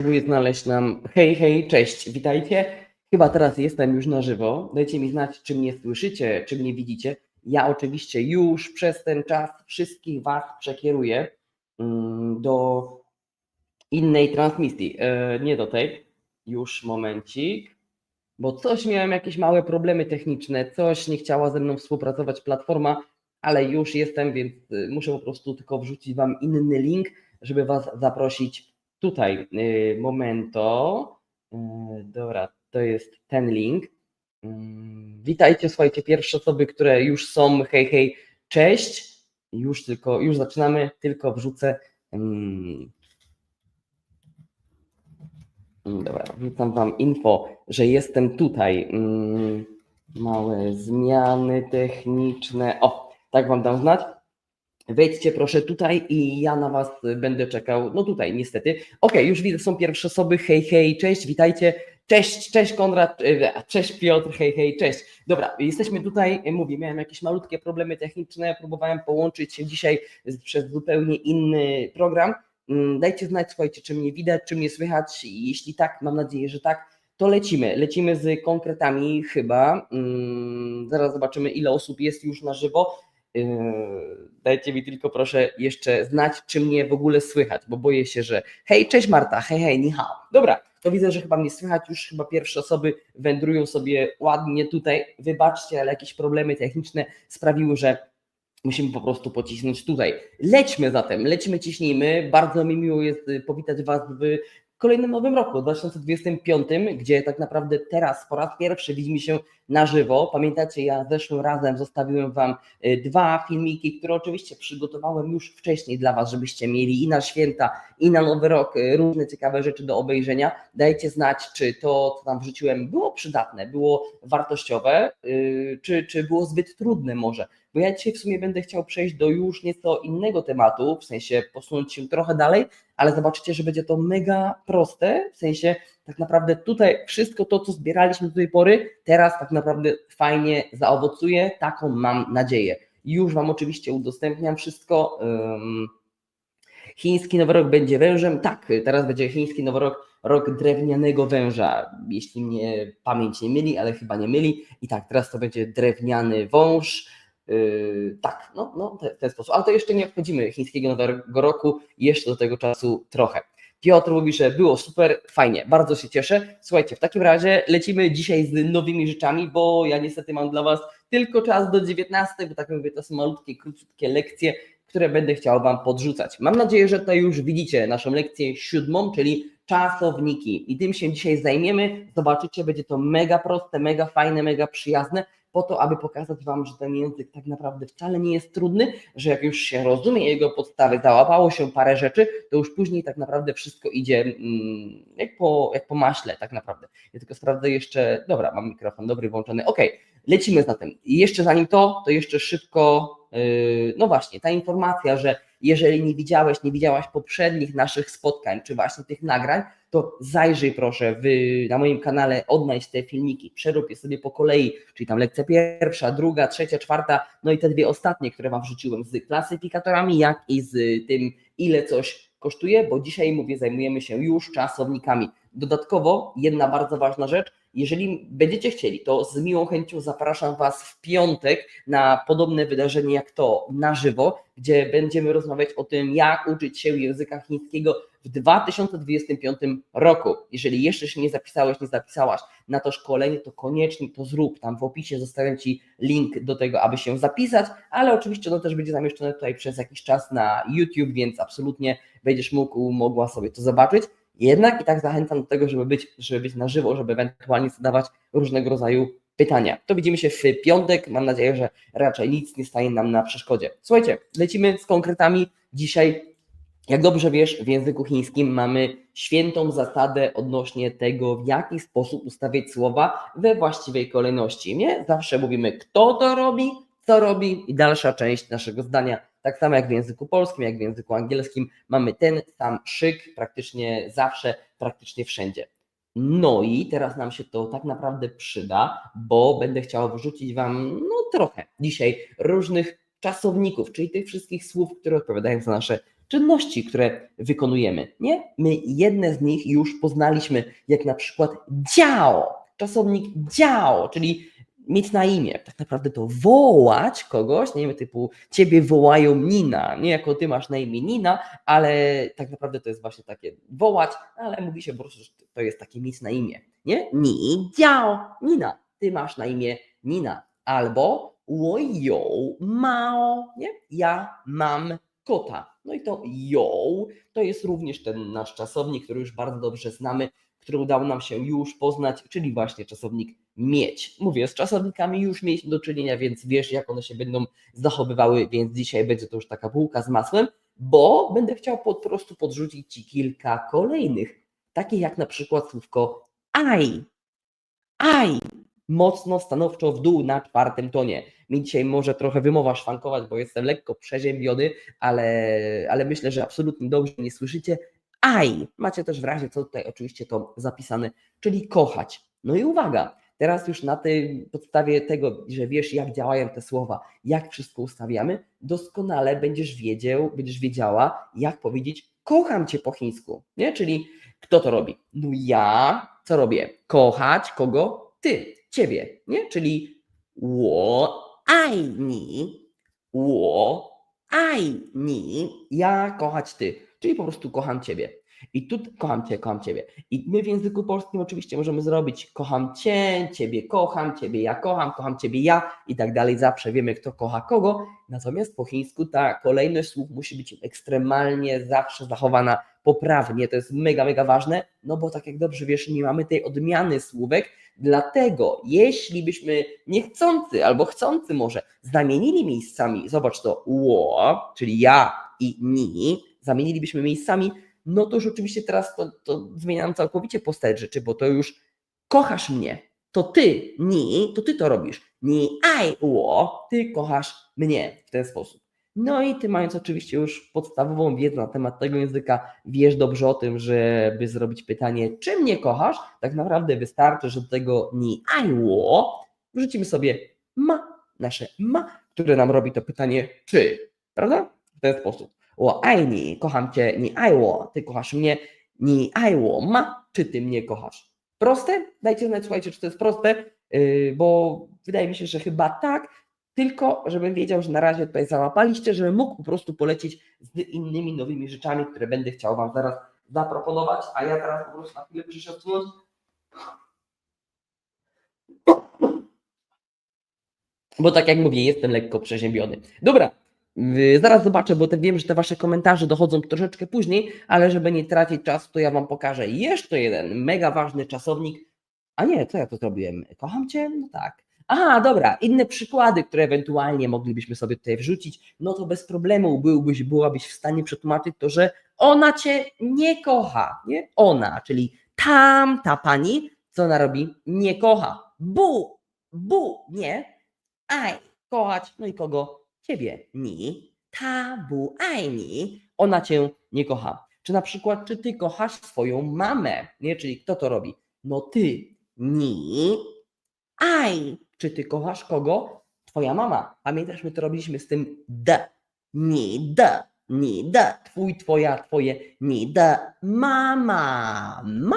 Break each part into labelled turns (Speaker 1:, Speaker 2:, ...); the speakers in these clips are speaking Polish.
Speaker 1: Próbuję znaleźć nam. Hej, hej, cześć, witajcie. Chyba teraz jestem już na żywo. Dajcie mi znać, czy mnie słyszycie, czy mnie widzicie. Ja oczywiście już przez ten czas wszystkich Was przekieruję mm, do innej transmisji. E, nie do tej. Już momencik. Bo coś miałem jakieś małe problemy techniczne, coś nie chciała ze mną współpracować platforma, ale już jestem, więc y, muszę po prostu tylko wrzucić Wam inny link, żeby Was zaprosić tutaj. Y, Momento. Y, Dobra, to jest ten link. Mm, Witajcie, słuchajcie, pierwsze osoby, które już są. Hej, hej, cześć. Już tylko, już zaczynamy, tylko wrzucę. mm, Mm, Dobra, wrzucam Wam info, że jestem tutaj. Małe zmiany techniczne. O, tak Wam dam znać. Wejdźcie proszę tutaj i ja na Was będę czekał. No tutaj, niestety. Okej, już widzę, są pierwsze osoby. Hej, hej, cześć, witajcie. Cześć, cześć Konrad, e, cześć Piotr, hej, hej, cześć. Dobra, jesteśmy tutaj, e, mówię, miałem jakieś malutkie problemy techniczne, próbowałem połączyć się dzisiaj przez zupełnie inny program. Mm, Dajcie znać, słuchajcie, czy mnie widać, czy mnie słychać. Jeśli tak, mam nadzieję, że tak, to lecimy. Lecimy z konkretami chyba. Mm, Zaraz zobaczymy, ile osób jest już na żywo. Yy, Dajcie mi tylko proszę jeszcze znać, czy mnie w ogóle słychać, bo boję się, że hej, cześć Marta, hej, hej, ni. Dobra, to widzę, że chyba mnie słychać, już chyba pierwsze osoby wędrują sobie ładnie tutaj. Wybaczcie, ale jakieś problemy techniczne sprawiły, że musimy po prostu pocisnąć tutaj. Lećmy zatem, lećmy, ciśnijmy. Bardzo mi miło jest y, powitać Was w kolejnym nowym roku, 2025, gdzie tak naprawdę teraz po raz pierwszy widzimy się na żywo. Pamiętacie, ja zeszłym razem zostawiłem Wam y, dwa filmiki, które oczywiście przygotowałem już wcześniej dla Was, żebyście mieli i na święta, i na nowy rok y, różne ciekawe rzeczy do obejrzenia. Dajcie znać, czy to, co tam wrzuciłem, było przydatne, było wartościowe, y, czy, czy było zbyt trudne może bo ja dzisiaj w sumie będę chciał przejść do już nieco innego tematu, w sensie posunąć się trochę dalej, ale zobaczycie, że będzie to mega proste, w sensie tak naprawdę tutaj wszystko to, co zbieraliśmy do tej pory, teraz tak naprawdę fajnie zaowocuje, taką mam nadzieję. Już Wam oczywiście udostępniam wszystko. Chiński Nowy Rok będzie wężem. Tak, teraz będzie chiński Nowy Rok, rok drewnianego węża, jeśli mnie pamięć nie myli, ale chyba nie myli. I tak, teraz to będzie drewniany wąż. Yy, tak, no, no w ten sposób. Ale to jeszcze nie obchodzimy chińskiego nowego roku, jeszcze do tego czasu trochę. Piotr mówi, że było super, fajnie, bardzo się cieszę. Słuchajcie, w takim razie lecimy dzisiaj z nowymi rzeczami, bo ja niestety mam dla Was tylko czas do 19, bo tak mówię, to są malutkie, króciutkie lekcje, które będę chciał Wam podrzucać. Mam nadzieję, że tutaj już widzicie naszą lekcję siódmą, czyli czasowniki. I tym się dzisiaj zajmiemy. Zobaczycie, będzie to mega proste, mega fajne, mega przyjazne, po to, aby pokazać Wam, że ten język tak naprawdę wcale nie jest trudny, że jak już się rozumie jego podstawy, załapało się parę rzeczy, to już później tak naprawdę wszystko idzie mm, jak po, jak po maśle tak naprawdę. Ja tylko sprawdzę jeszcze, dobra, mam mikrofon dobry włączony, ok, lecimy zatem. I jeszcze zanim to, to jeszcze szybko, yy, no właśnie, ta informacja, że jeżeli nie widziałeś, nie widziałaś poprzednich naszych spotkań, czy właśnie tych nagrań, to zajrzyj proszę w, na moim kanale, odnajdź te filmiki, przerób je sobie po kolei, czyli tam lekcja pierwsza, druga, trzecia, czwarta, no i te dwie ostatnie, które Wam wrzuciłem z klasyfikatorami, jak i z tym, ile coś kosztuje, bo dzisiaj, mówię, zajmujemy się już czasownikami. Dodatkowo, jedna bardzo ważna rzecz, jeżeli będziecie chcieli, to z miłą chęcią zapraszam Was w piątek na podobne wydarzenie jak to na żywo, gdzie będziemy rozmawiać o tym, jak uczyć się języka chińskiego w 2025 roku. Jeżeli jeszcze się nie zapisałeś, nie zapisałaś na to szkolenie, to koniecznie to zrób. Tam w opisie zostawiam Ci link do tego, aby się zapisać, ale oczywiście ono też będzie zamieszczone tutaj przez jakiś czas na YouTube, więc absolutnie będziesz mógł, mogła sobie to zobaczyć. Jednak i tak zachęcam do tego, żeby być, żeby być na żywo, żeby ewentualnie zadawać różnego rodzaju pytania. To widzimy się w piątek. Mam nadzieję, że raczej nic nie stanie nam na przeszkodzie. Słuchajcie, lecimy z konkretami. Dzisiaj, jak dobrze wiesz, w języku chińskim mamy świętą zasadę odnośnie tego, w jaki sposób ustawiać słowa we właściwej kolejności. Nie zawsze mówimy, kto to robi, co robi i dalsza część naszego zdania. Tak samo jak w języku polskim, jak w języku angielskim, mamy ten sam szyk praktycznie zawsze, praktycznie wszędzie. No i teraz nam się to tak naprawdę przyda, bo będę chciał wrzucić Wam no trochę dzisiaj różnych czasowników, czyli tych wszystkich słów, które odpowiadają za nasze czynności, które wykonujemy. Nie? My jedne z nich już poznaliśmy, jak na przykład dziao, czasownik dziao, czyli mieć na imię. Tak naprawdę to wołać kogoś, nie wiem, typu ciebie wołają Nina, nie jako ty masz na imię Nina, ale tak naprawdę to jest właśnie takie wołać, no ale mówi się po prostu, że to jest takie mieć na imię, nie? Ni dział, Nina, ty masz na imię Nina, albo łoją mao, nie? Ja mam kota. No i to ją to jest również ten nasz czasownik, który już bardzo dobrze znamy, który udało nam się już poznać, czyli właśnie czasownik mieć. Mówię, z czasownikami już mieliśmy do czynienia, więc wiesz, jak one się będą zachowywały, więc dzisiaj będzie to już taka bułka z masłem, bo będę chciał po prostu podrzucić Ci kilka kolejnych, takich jak na przykład słówko I. I. Mocno stanowczo w dół na czwartym tonie. Mi dzisiaj może trochę wymowa szwankować, bo jestem lekko przeziębiony, ale, ale myślę, że absolutnie dobrze nie słyszycie. I. Macie też w razie co tutaj oczywiście to zapisane, czyli kochać. No i uwaga, teraz już na tej podstawie tego, że wiesz, jak działają te słowa, jak wszystko ustawiamy, doskonale będziesz wiedział, będziesz wiedziała, jak powiedzieć kocham cię po chińsku. Nie? Czyli kto to robi? No ja co robię? Kochać kogo? Ty, ciebie, nie? Czyli wo aj ni, wo aj ja kochać ty, czyli po prostu kocham ciebie. I tu kocham cię, kocham ciebie. I my w języku polskim oczywiście możemy zrobić kocham cię, ciebie kocham, ciebie ja kocham, kocham ciebie ja i tak dalej. Zawsze wiemy, kto kocha kogo. Natomiast po chińsku ta kolejność słów musi być ekstremalnie zawsze zachowana poprawnie. To jest mega, mega ważne, no bo tak jak dobrze wiesz, nie mamy tej odmiany słówek. Dlatego, jeśli byśmy niechcący albo chcący może zamienili miejscami, zobacz to ło, czyli ja i ni, zamienilibyśmy miejscami, no to już oczywiście teraz to, to zmieniam całkowicie postać rzeczy, bo to już kochasz mnie, to ty, ni, to ty to robisz. Ni ai ło, ty kochasz mnie w ten sposób. No i ty mając oczywiście już podstawową wiedzę na temat tego języka, wiesz dobrze o tym, żeby zrobić pytanie, czy mnie kochasz, tak naprawdę wystarczy, że do tego ni ai ło wrzucimy sobie ma, nasze ma, które nam robi to pytanie czy, prawda? W ten sposób. 我爱你, kocham cię, nie ai wo, ty kochasz mnie, nie ai wo ma, czy ty mnie kochasz. Proste? Dajcie znać, słuchajcie, czy to jest proste, yy, bo wydaje mi się, że chyba tak, tylko żebym wiedział, że na razie tutaj załapaliście, żebym mógł po prostu polecieć z innymi nowymi rzeczami, które będę chciał Wam zaraz zaproponować, a ja teraz po prostu na chwilę muszę się odsunąć. Bo tak jak mówię, jestem lekko przeziębiony. Dobra, Yy, Zaraz zobaczę, bo te, wiem, że te Wasze komentarze dochodzą troszeczkę później, ale żeby nie tracić czasu, to ja Wam pokażę jeszcze jeden mega ważny czasownik. A nie, co ja to zrobiłem? Kocham Cię? No tak. Aha, dobra, inne przykłady, które ewentualnie moglibyśmy sobie tutaj wrzucić, no to bez problemu byłbyś, byłabyś w stanie przetłumaczyć to, że ona Cię nie kocha, nie? Ona, czyli tam, ta pani, co ona robi? Nie kocha. Bu, bu, nie? Aj, kochać, no i kogo? Ciebie. Ni, ta bu ni, ona cię nie kocha. Czy na przykład, czy ty kochasz swoją mamę? Nie, czyli kto to robi? No ty. Ni, ai. Czy ty kochasz kogo? Twoja mama. Pamiętasz, my to robiliśmy z tym d. Ni d. Ni d. Twój, twoja, twoje. Ni d. Mama. Ma.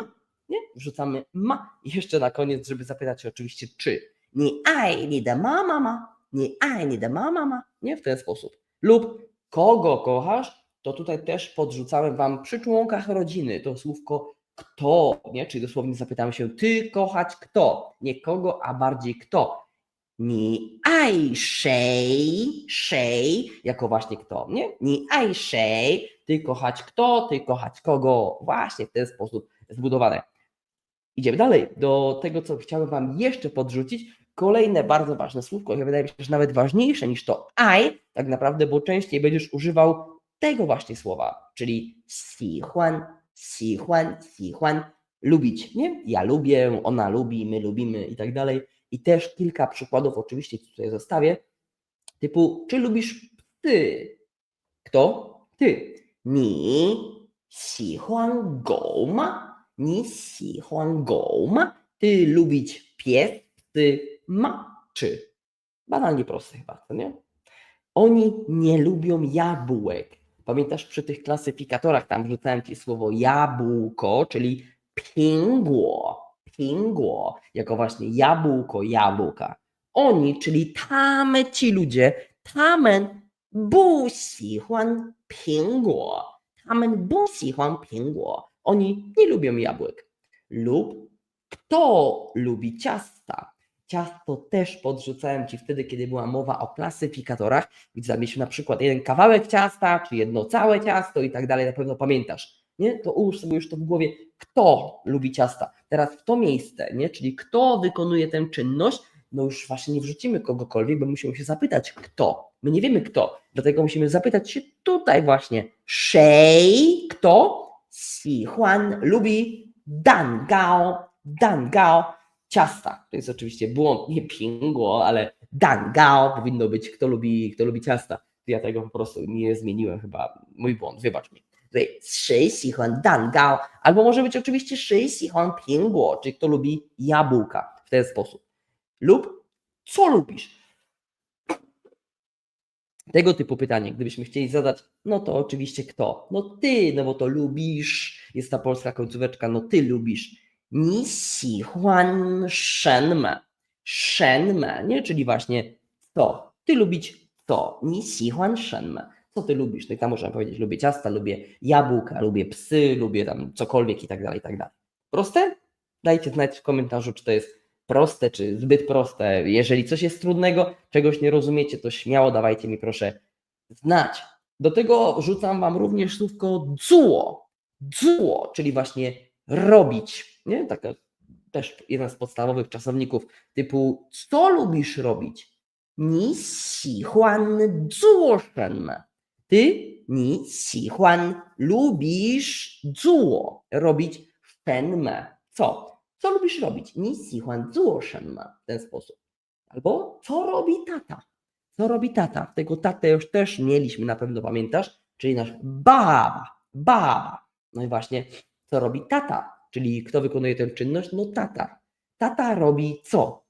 Speaker 1: Nie? Wrzucamy ma. I jeszcze na koniec, żeby zapytać się oczywiście czy. Ni ai, ni d mama ma nie ai, nie da mama, ma, nie w ten sposób. Lub kogo kochasz, to tutaj też podrzucałem Wam przy członkach rodziny to słówko kto, nie? Czyli dosłownie zapytamy się, ty kochać kto? Nie kogo, a bardziej kto. Nie ai szej, szej, jako właśnie kto, nie? Nie ai szej, ty kochać kto, ty kochać kogo. Właśnie w ten sposób zbudowane. Idziemy dalej do tego, co chciałem Wam jeszcze podrzucić, Kolejne bardzo ważne słówko, i wydaje mi się, że nawet ważniejsze niż to I, tak naprawdę, bo częściej będziesz używał tego właśnie słowa, czyli sichuan, sichuan, sichuan, lubić, nie? Ja lubię, ona lubi, my lubimy i tak dalej. I też kilka przykładów oczywiście tutaj zostawię, typu czy lubisz ty? Kto? Ty. Ni sichuan goma, ni sichuan goma, ty lubić pies, ty ma czy. Banalnie proste chyba, to nie? Oni nie lubią jabłek. Pamiętasz przy tych klasyfikatorach, tam wrzucałem Ci słowo jabłko, czyli pingło, pingło, jako właśnie jabłko, jabłka. Oni, czyli tamy ci ludzie, tamen bu huan pingło, tamen bu huan pingło. Oni nie lubią jabłek. Lub kto lubi ciasta? ciasto też podrzucałem Ci wtedy, kiedy była mowa o klasyfikatorach, więc zabierzmy na przykład jeden kawałek ciasta, czy jedno całe ciasto i tak dalej, na pewno pamiętasz. Nie? To ułóż sobie już to w głowie, kto lubi ciasta. Teraz w to miejsce, nie? czyli kto wykonuje tę czynność, no już właśnie nie wrzucimy kogokolwiek, bo musimy się zapytać, kto. My nie wiemy kto, dlatego musimy zapytać się tutaj właśnie. Shei, kto? Si Huan lubi Dan Gao, Dan Gao ciasta. To jest oczywiście błąd, nie pingo, ale dangao powinno być, kto lubi, kto lubi ciasta. Ja tego po prostu nie zmieniłem chyba, mój błąd, wybacz mi. Tutaj shi xihon dangao, albo może być oczywiście shi xihon pingo, czyli kto lubi jabłka w ten sposób. Lub co lubisz? Tego typu pytanie, gdybyśmy chcieli zadać, no to oczywiście kto? No ty, no bo to lubisz, jest ta polska końcóweczka, no ty lubisz Ni Czyli właśnie to. Ty lubić to. Ni. Co ty lubisz? No i tam można powiedzieć, lubię ciasta, lubię jabłka, lubię psy, lubię tam cokolwiek i tak dalej, i tak dalej. Proste? Dajcie znać w komentarzu, czy to jest proste, czy zbyt proste. Jeżeli coś jest trudnego, czegoś nie rozumiecie, to śmiało dawajcie mi proszę znać. Do tego rzucam Wam również słówko dzuo, dzuo, czyli właśnie robić. Nie? Taka też jeden z podstawowych czasowników typu co lubisz robić? Ni si huan zuoshen. Ty ni si huan lubisz zuo robić shenme. Co? Co lubisz robić? Ni si huan zuoshen. W ten sposób. Albo co robi tata? Co robi tata? Tego tatę już też mieliśmy, na pewno pamiętasz, czyli nasz baba. Baba. No i właśnie co robi tata, czyli kto wykonuje tę czynność? No tata. Tata robi co?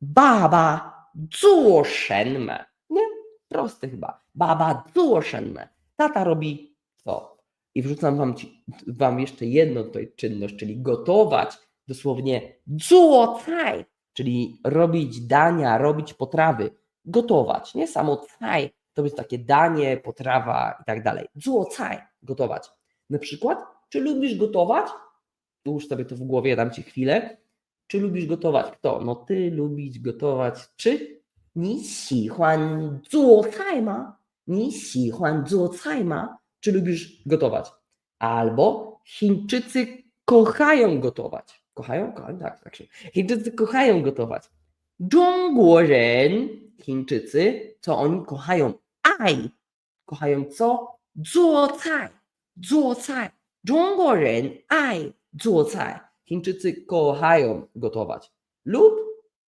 Speaker 1: Baba zuoshenme. Nie? Proste chyba. Baba zuoshenme. Tata robi co? I wrzucam wam, ci, wam jeszcze jedną tutaj czynność, czyli gotować dosłownie zuocaj, czyli robić dania, robić potrawy, gotować, nie samo caj, to jest takie danie, potrawa i tak dalej. Zuocaj, gotować. Na przykład czy lubisz gotować? Ułóż sobie to w głowie, dam ci chwilę. Czy lubisz gotować? Kto? No ty lubisz gotować. Czy 你喜欢做菜吗？你喜欢做菜吗？Czy lubisz gotować? Albo Chińczycy kochają gotować. Kochają? Kochają? Tak, tak się. Chińczycy kochają gotować. 中国人 Chińczycy, co oni kochają? Ai. Kochają co? 做菜。 做菜。中国人爱做菜。Chińczycy kochają gotować. Lub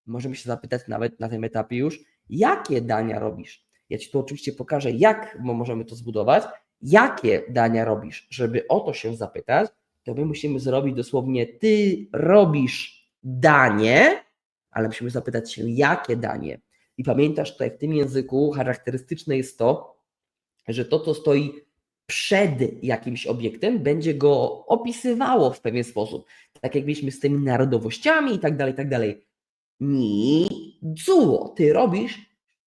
Speaker 1: możemy się zapytać nawet na tym etapie już, jakie dania robisz? Ja Ci tu oczywiście pokażę, jak mo- możemy to zbudować, jakie dania robisz. Żeby o to się zapytać, to my musimy zrobić dosłownie, Ty robisz danie, ale musimy zapytać się, jakie danie. I pamiętasz, tutaj w tym języku charakterystyczne jest to, że to, co stoi przed jakimś obiektem, będzie go opisywało w pewien sposób. Tak jak mieliśmy z tymi narodowościami i tak dalej, i tak dalej. Ni zuo, ty robisz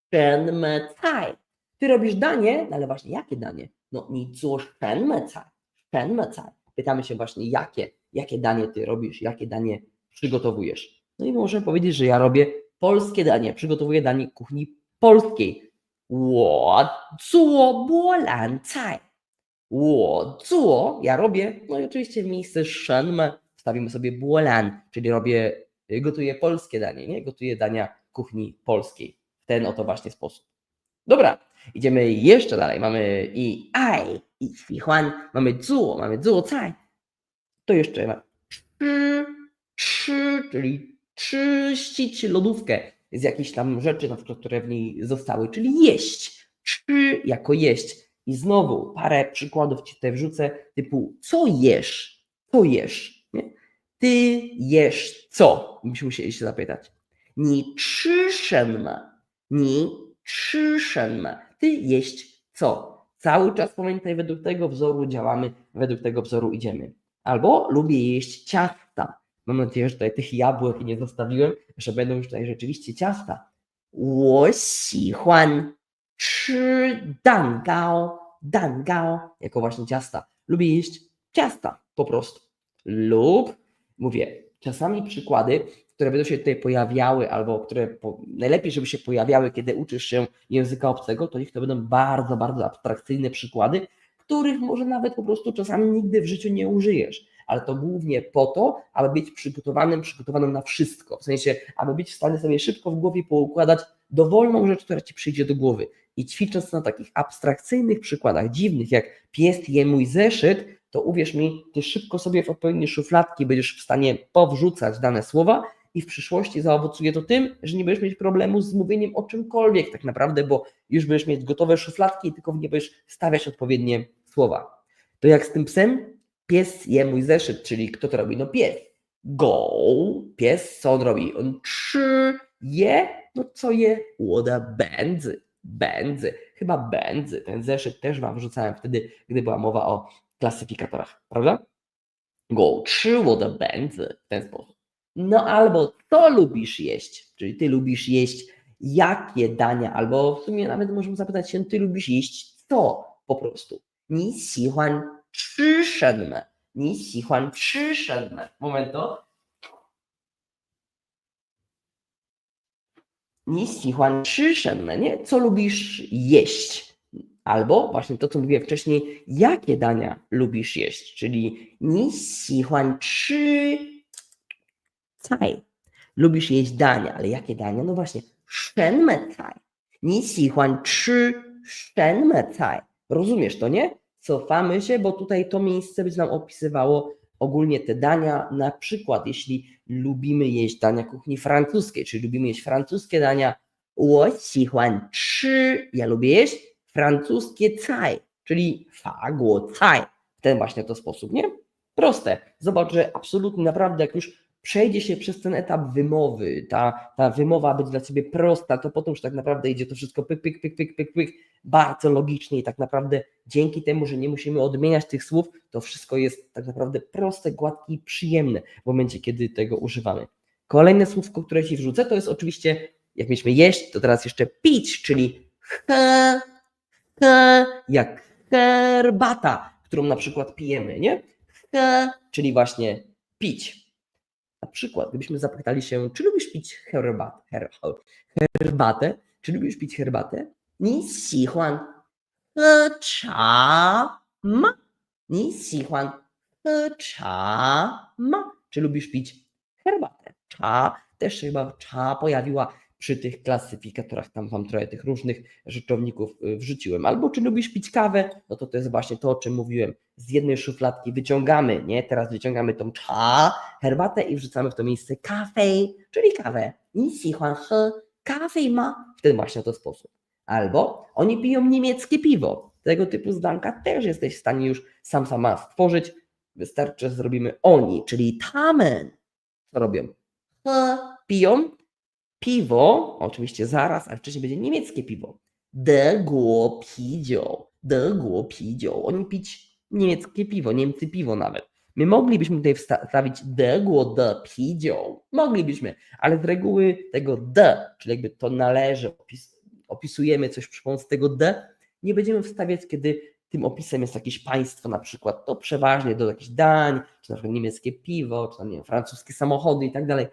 Speaker 1: shenme cai. Ty robisz danie, no ale właśnie jakie danie? No ni zuo shenme cai. Shenme cai. Pytamy się właśnie, jakie, jakie danie ty robisz, jakie danie przygotowujesz. No i możemy powiedzieć, że ja robię polskie danie, przygotowuję danie kuchni polskiej. 我做波兰菜。 Ło, cuo, ja robię. No i oczywiście w miejsce szenme wstawimy sobie buolan, czyli robię, gotuję polskie danie, nie? Gotuję dania kuchni polskiej. W ten oto właśnie sposób. Dobra, idziemy jeszcze dalej. Mamy i ai, i świchłan, mamy cuo, mamy cuo caj. To jeszcze mamy trzy, trzy, czyli czyścić lodówkę z jakichś tam rzeczy, na przykład, które w niej zostały, czyli jeść. Trzy jako jeść I znowu parę przykładów ci tutaj wrzucę, typu co jesz? Co jesz? Nie? Ty jesz co? Byśmy musieli się zapytać. 你吃什么？你吃什么？Ty jeść co? Cały czas pamiętaj, według tego wzoru działamy, według tego wzoru idziemy. Albo lubię jeść ciasta. Mam nadzieję, że tutaj tych jabłek nie zostawiłem, że będą już tutaj rzeczywiście ciasta. 我喜欢 czy dangao, dangao, jako właśnie ciasta. Lubi jeść ciasta po prostu. Lub, mówię, czasami przykłady, które będą się tutaj pojawiały, albo które po, najlepiej, żeby się pojawiały, kiedy uczysz się języka obcego, to niech to będą bardzo, bardzo abstrakcyjne przykłady, których może nawet po prostu czasami nigdy w życiu nie użyjesz. Ale to głównie po to, aby być przygotowanym, przygotowanym na wszystko. W sensie, aby być w stanie sobie szybko w głowie poukładać dowolną rzecz, która ci przyjdzie do głowy. I ćwicząc na takich abstrakcyjnych przykładach, dziwnych, jak pies je mój zeszyt, to uwierz mi, ty szybko sobie w odpowiednie szufladki będziesz w stanie powrzucać dane słowa i w przyszłości zaowocuje to tym, że nie będziesz mieć problemu z mówieniem o czymkolwiek tak naprawdę, bo już będziesz mieć gotowe szufladki i tylko w nie będziesz stawiać odpowiednie słowa. To jak z tym psem? Pies je mój zeszyt, czyli kto to robi? No pies. Go, pies, co on robi? On trzy je, no co je? Łoda będzy, będzy, chyba będzy. Ten zeszyt też wam wrzucałem wtedy, gdy była mowa o klasyfikatorach, prawda? Go, trzy łoda będzy, w ten sposób. No albo co lubisz jeść? Czyli ty lubisz jeść jakie dania, albo w sumie nawet możemy zapytać się, ty lubisz jeść co po prostu. 你喜欢吃什么？你喜欢吃什么？Momento. 你喜欢吃什么? Nie? Co lubisz jeść? Albo właśnie to, co mówiłem wcześniej, jakie dania lubisz jeść? Czyli 你喜欢吃菜. Lubisz jeść dania, ale jakie dania? No właśnie, 什么菜?你喜欢吃什么菜? Rozumiesz to, nie? Cofamy się, bo tutaj to miejsce będzie nam opisywało ogólnie te dania. Na przykład, jeśli lubimy jeść dania kuchni francuskiej, czyli lubimy jeść francuskie dania, 我喜欢吃, ja lubię jeść francuskie caj, czyli 法国菜. W ten właśnie to sposób, nie? Proste. Zobacz, że absolutnie naprawdę, jak już przejdzie się przez ten etap wymowy, ta, ta wymowa będzie dla ciebie prosta, to potem już tak naprawdę idzie to wszystko pyk, pyk, pyk, pyk, pyk, pyk, bardzo logicznie i tak naprawdę dzięki temu, że nie musimy odmieniać tych słów, to wszystko jest tak naprawdę proste, gładkie i przyjemne w momencie, kiedy tego używamy. Kolejne słówko, które Ci wrzucę, to jest oczywiście, jak mieliśmy jeść, to teraz jeszcze pić, czyli he, he, jak herbata, którą na przykład pijemy, nie? He, czyli właśnie pić. Na przykład, gdybyśmy zapytali się, czy lubisz pić herbatę? Her, herbatę? Czy lubisz pić herbatę? Ni si huan. E, cha ma. Ni si huan. E, cha ma. Czy lubisz pić herbatę? Cha. Też chyba cha pojawiła przy tych klasyfikatorach, tam wam trochę tych różnych rzeczowników y, wrzuciłem. Albo czy lubisz pić kawę, no to to jest właśnie to, o czym mówiłem. Z jednej szufladki wyciągamy, nie? Teraz wyciągamy tą cza, herbatę i wrzucamy w to miejsce kawę, czyli kawę. Nisi huan he, kawę ma w ten właśnie to sposób. Albo oni piją niemieckie piwo. Tego typu zdanka też jesteś w stanie już sam sama stworzyć. Wystarczy, że zrobimy oni, czyli tamen. Co robią? He, piją, piwo, oczywiście zaraz, ale wcześniej będzie niemieckie piwo. De guo. De guo. Oni pić niemieckie piwo, Niemcy piwo nawet. My moglibyśmy tutaj wstawić de guo de. Moglibyśmy, ale z reguły tego de, czyli jakby to należy, opis, opisujemy coś przy pomocy tego de, nie będziemy wstawiać, kiedy tym opisem jest jakieś państwo, na przykład to przeważnie do jakichś dań, czy na przykład niemieckie piwo, czy tam, nie wiem, francuskie samochody i tak dalej.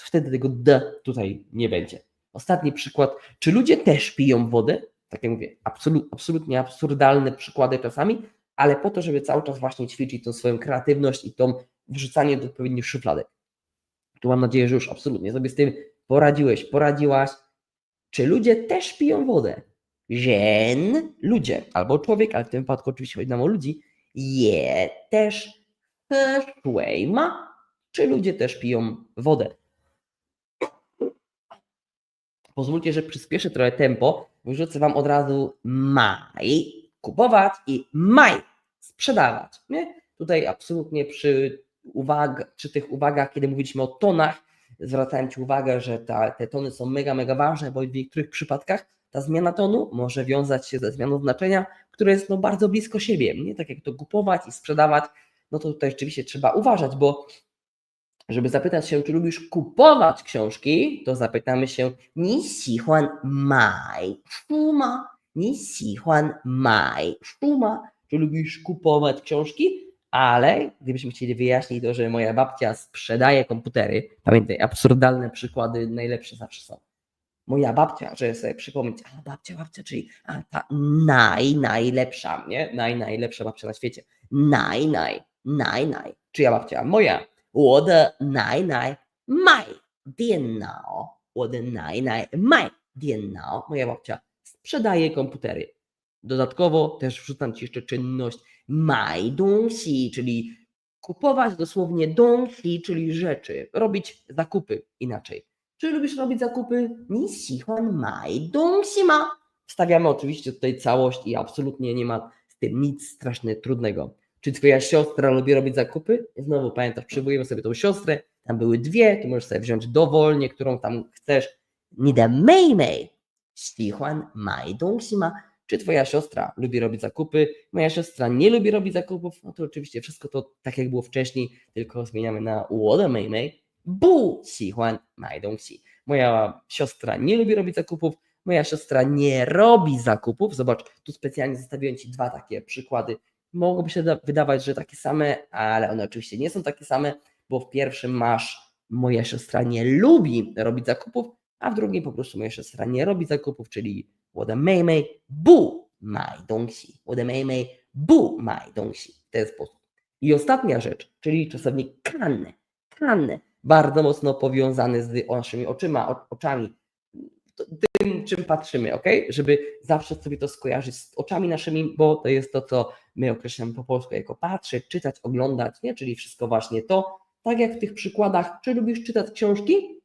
Speaker 1: Wtedy tego d tutaj nie będzie. Ostatni przykład. Czy ludzie też piją wodę? Tak jak mówię, absolut, absolutnie absurdalne przykłady czasami, ale po to, żeby cały czas właśnie ćwiczyć tą swoją kreatywność i tą wrzucanie do odpowiednich szufladek. Tu mam nadzieję, że już absolutnie sobie z tym poradziłeś, poradziłaś. Czy ludzie też piją wodę? Żen, ludzie, albo człowiek, ale w tym wypadku oczywiście chodzi nam o ludzi, je też ma, czy ludzie też piją wodę. Pozwólcie, że przyspieszę trochę tempo, wyrzucę Wam od razu maj, kupować i maj, sprzedawać. Nie? Tutaj absolutnie przy, uwag, przy tych uwagach, kiedy mówiliśmy o tonach, zwracałem Ci uwagę, że ta, te tony są mega, mega ważne, bo w niektórych przypadkach ta zmiana tonu może wiązać się ze zmianą znaczenia, które jest no bardzo blisko siebie. Nie tak jak to kupować i sprzedawać, no to tutaj rzeczywiście trzeba uważać, bo żeby zapytać się, czy lubisz kupować książki, to zapytamy się, 你喜欢买书吗？你喜欢买书吗？Czy lubisz kupować książki? Ale gdybyśmy chcieli wyjaśnić to, że moja babcia sprzedaje komputery, pamiętaj, absurdalne przykłady najlepsze zawsze są. Moja babcia, żeby sobie przypomnieć, a babcia, babcia, czyli a, ta naj, najlepsza, nie? Naj, najlepsza babcia na świecie. Naj, naj, naj, naj. Czyja babcia? Moja. 我的奶奶卖电脑，我的奶奶卖电脑。Moja babcia sprzedaje komputery. Dodatkowo też wrzucam Ci jeszcze czynność 买东西, czyli kupować dosłownie 东西, czyli rzeczy, robić zakupy inaczej. Czy lubisz robić zakupy? 你喜欢买东西吗？Wstawiamy oczywiście tutaj całość i absolutnie nie ma z tym nic strasznie trudnego. czy twoja siostra lubi robić zakupy? I znowu pamiętasz, przywołujemy sobie tą siostrę, tam były dwie, tu możesz sobie wziąć dowolnie, którą tam chcesz. Nie da mei mei. Stichuan mai ma. Czy twoja siostra lubi robić zakupy? Moja siostra nie lubi robić zakupów. No to oczywiście wszystko to tak jak było wcześniej, tylko zmieniamy na uoda mei mei. Bu sichuan mai dongxi. Moja siostra nie lubi robić zakupów. Moja siostra nie robi zakupów. Zobacz, tu specjalnie zostawiłem ci dwa takie przykłady Mogłoby się da- wydawać, że takie same, ale one oczywiście nie są takie same, bo w pierwszym masz moja siostra nie lubi robić zakupów, a w drugim po prostu moja siostra nie robi zakupów, czyli 我的妹妹不买东西，我的妹妹不买东西w ten sposób. I ostatnia rzecz, czyli czasownik kan, kan, bardzo mocno powiązany z naszymi oczyma, o- oczami, to- tym, czym patrzymy, ok? Żeby zawsze sobie to skojarzyć z oczami naszymi, bo to jest to, co my określamy po polsku jako patrzeć, czytać, oglądać, nie? Czyli wszystko właśnie to. Tak jak w tych przykładach, czy lubisz czytać książki?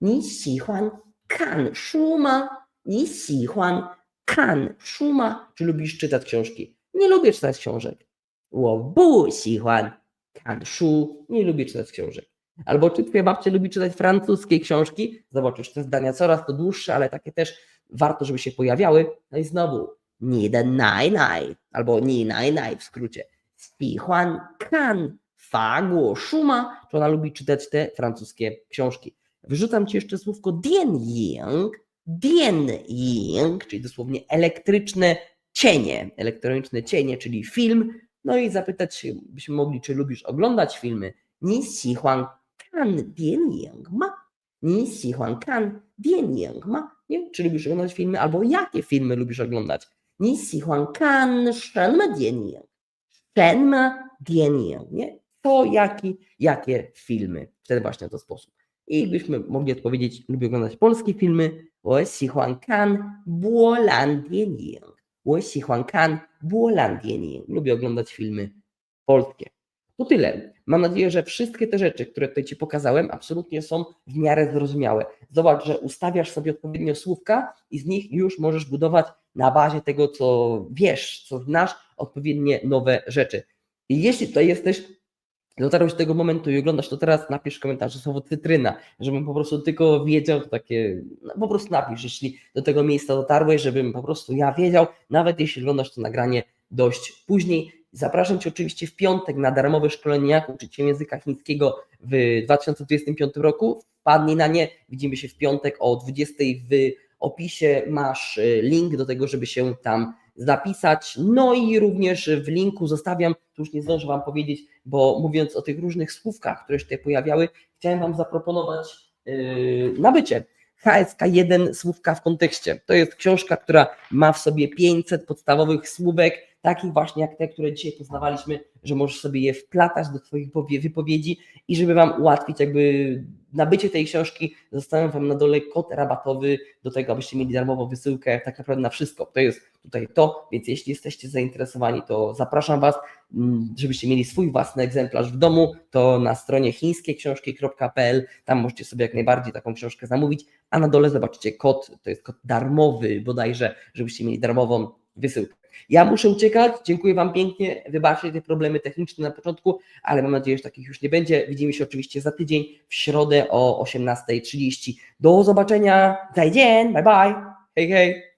Speaker 1: Ni xihuan kan shuma. Ni xihuan kan shuma. Czy lubisz czytać książki? Nie lubię czytać książek. Wo bu xihuan kan shu. Nie lubię czytać książek. Albo czy twoja babcia lubi czytać francuskie książki? Zobaczysz, te zdania coraz to dłuższe, ale takie też warto, żeby się pojawiały. No i znowu, nie den naj naj, albo ni naj naj w skrócie. Spichuan kan faguo szuma, czy ona lubi czytać te francuskie książki. Wyrzucam ci jeszcze słówko dien yang, dien yang, czyli dosłownie elektryczne cienie, elektroniczne cienie, czyli film. No i zapytać byśmy mogli, czy lubisz oglądać filmy. Ni si huang 看电影吗？你喜欢看电影吗？Nie? Czy lubisz oglądać filmy, albo jakie filmy lubisz oglądać? 你喜欢看什么电影？什么电影？Nie? To jaki, jakie filmy? W ten właśnie to sposób. I byśmy mogli odpowiedzieć, lubię oglądać polskie filmy, 我喜欢看波兰电影。我喜欢看波兰电影。Lubię oglądać filmy polskie. To tyle. Mam nadzieję, że wszystkie te rzeczy, które tutaj Ci pokazałem, absolutnie są w miarę zrozumiałe. Zobacz, że ustawiasz sobie odpowiednio słówka i z nich już możesz budować na bazie tego, co wiesz, co znasz, odpowiednie nowe rzeczy. I jeśli tutaj jesteś dotarłeś do tego momentu i oglądasz to teraz, napisz w komentarzu słowo cytryna, żebym po prostu tylko wiedział, takie, no po prostu napisz, jeśli do tego miejsca dotarłeś, żebym po prostu ja wiedział, nawet jeśli oglądasz to nagranie dość później. Zapraszam Cię oczywiście w piątek na darmowe szkolenie, jak uczyć się języka chińskiego w 2025 roku. Wpadnij na nie, widzimy się w piątek o 20 w opisie masz y, link do tego, żeby się tam zapisać. No i również w linku zostawiam, tu już nie zdążę Wam powiedzieć, bo mówiąc o tych różnych słówkach, które się tutaj pojawiały, chciałem Wam zaproponować yy, nabycie. HSK1 Słówka w kontekście. To jest książka, która ma w sobie 500 podstawowych słówek, takich właśnie jak te, które dzisiaj poznawaliśmy, że możesz sobie je wplatać do Twoich powie- wypowiedzi i żeby Wam ułatwić jakby nabycie tej książki, zostawiam Wam na dole kod rabatowy do tego, abyście mieli darmową wysyłkę tak naprawdę na wszystko. To jest tutaj to, więc jeśli jesteście zainteresowani, to zapraszam Was, mm, żebyście mieli swój własny egzemplarz w domu, to na stronie chińskieksiążki.pl, tam możecie sobie jak najbardziej taką książkę zamówić, a na dole zobaczycie kod, to jest kod darmowy bodajże, żebyście mieli darmową wysyłkę. Ja muszę uciekać, dziękuję Wam pięknie, wybaczcie te problemy techniczne na początku, ale mam nadzieję, że takich już nie będzie. Widzimy się oczywiście za tydzień w środę o 18.30. Do zobaczenia, zajdzień, bye bye, hej hej.